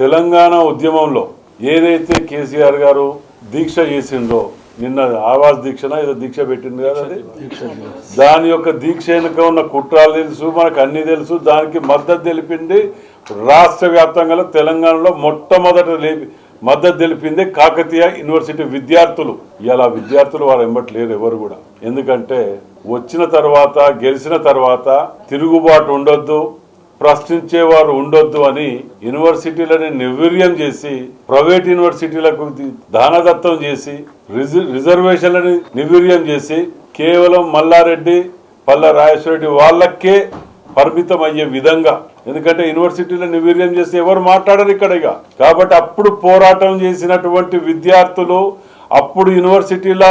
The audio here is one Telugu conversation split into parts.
తెలంగాణ ఉద్యమంలో ఏదైతే కేసీఆర్ గారు దీక్ష చేసిండో నిన్న ఆవాస్ దీక్షన ఏదో దీక్ష పెట్టింది కదా అది? దాని యొక్క దీక్ష వెనుక ఉన్న కుట్రాలు తెలుసు మనకు అన్ని తెలుసు దానికి మద్దతు తెలిపింది రాష్ట్ర వ్యాప్తంగా తెలంగాణలో మొట్టమొదట లేపి మద్దతు తెలిపింది కాకతీయ యూనివర్సిటీ విద్యార్థులు. ఇలా విద్యార్థులు వారు ఎంబట్లేరు ఎవరు కూడా. ఎందుకంటే వచ్చిన తర్వాత గెలిచిన తర్వాత తిరుగుబాటు ఉండొద్దు. ప్రశ్నించేవారు ఉండొద్దు అని యూనివర్సిటీలని నిర్వీర్యం చేసి ప్రైవేట్ యూనివర్సిటీలకు ది- దానదత్తం చేసి రిజ- రిజర్వేషన్లని నిర్వీర్యం చేసి కేవలం మల్లారెడ్డి పల్ల రాజేశ్వరరెడ్డి వాళ్ళకే పరిమితం అయ్యే విధంగా. ఎందుకంటే యూనివర్సిటీలో నిర్వీర్యం చేసి ఎవరు మాట్లాడరు ఇక్కడ ఇక. కాబట్టి అప్పుడు పోరాటం చేసినటువంటి విద్యార్థులు అప్పుడు యూనివర్సిటీల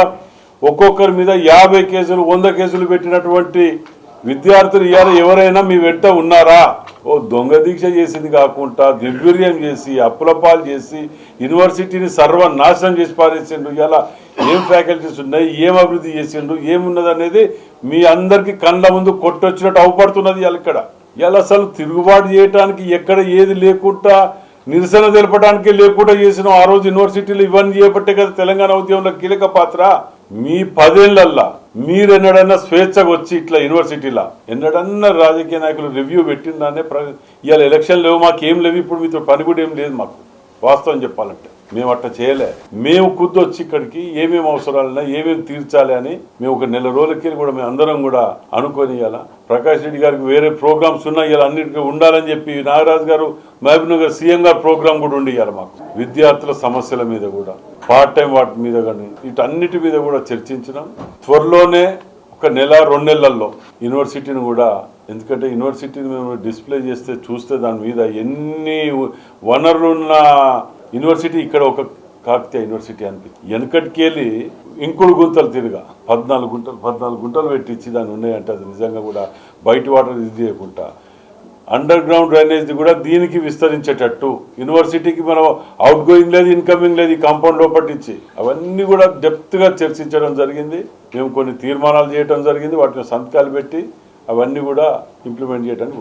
ఒక్కొక్కరి మీద యాభై కేసులు వంద కేసులు పెట్టినటువంటి విద్యార్థులు ఇవాళ ఎవరైనా మీ వెంట ఉన్నారా? ఓ దొంగ దీక్ష చేసింది కాకుండా దుర్వీర్యం చేసి అప్పులపాలు చేసి యూనివర్సిటీని సర్వనాశనం చేసి పారేసిండు ఇలా ఏం ఫ్యాకల్టీస్ ఉన్నాయి? ఏం అభివృద్ధి చేసిండు ఏమున్నది అనేది మీ అందరికి కళ్ళ ముందు కొట్టొచ్చినట్టు అవపడుతున్నది ఇక్కడ. ఇలా అసలు తిరుగుబాటు చేయడానికి ఎక్కడ ఏది లేకుండా నిరసన తెలపడానికి లేకుండా చేసిన. ఆ రోజు యూనివర్సిటీలు ఇవన్నీ చేపట్టే కదా తెలంగాణ ఉద్యమంలో కీలక పాత్ర. మీ పదేళ్ళల్లా మీరు ఎన్నడన్నా స్వేచ్ఛగా వచ్చి ఇట్లా యూనివర్సిటీలా? ఎన్నడన్నా రాజకీయ నాయకులు రివ్యూ పెట్టిందానే ప్ర ఇవాళ ఎలక్షన్ లేవు మాకు లేవు ఇప్పుడు మీతో పని కూడా ఏం లేదు మాకు. వాస్తవం చెప్పాలంటే. మేము అట్లా చేయలే. మేము కుద్దు వచ్చి ఇక్కడికి ఏమేమి అవసరాలున్నా ఏమేమి తీర్చాలి అని మేము ఒక నెల రోజులకి కూడా మేము అందరం కూడా అనుకొని ప్రకాష్ రెడ్డి గారికి వేరే ప్రోగ్రామ్స్ ఉన్నాయి ఇలా అన్నిటికీ ఉండాలని చెప్పి Nagaraju garu Mahabubnagar CM garu programme కూడా ఉండి మాకు. విద్యార్థుల సమస్యల మీద కూడా పార్ట్ టైం వాటి మీద కానీ వీటన్నిటి మీద కూడా చర్చించినాం. త్వరలోనే ఒక నెల రెండు నెలల్లో యూనివర్సిటీని కూడా ఎందుకంటే యూనివర్సిటీని మేము డిస్ప్లే చేస్తే చూస్తే దాని మీద ఎన్ని వనరులు ఉన్న యూనివర్సిటీ ఇక్కడ ఒక కాకతీయ యూనివర్సిటీ అనిపించింది వెనకటికి వెళ్ళి ఇంకుడు గుంతలు తిరిగా. పద్నాలుగు గుంటలు పద్నాలుగు గుంటలు పెట్టించి దాన్ని ఉన్నాయంటే అది నిజంగా కూడా బయట వాటర్ ఇది చేయకుండా. అండర్ గ్రౌండ్ డ్రైనేజ్ కూడా దీనికి విస్తరించేటట్టు. యూనివర్సిటీకి మనం అవుట్ గోయింగ్ లేదు ఇన్కమింగ్ లేదు ఈ కాంపౌండ్ లోపట్టించి అవన్నీ కూడా డెప్త్గా చర్చించడం జరిగింది. మేము కొన్ని తీర్మానాలు చేయడం జరిగింది. వాటిని సంతకాలు పెట్టి అవన్నీ కూడా ఇంప్లిమెంట్ చేయడానికి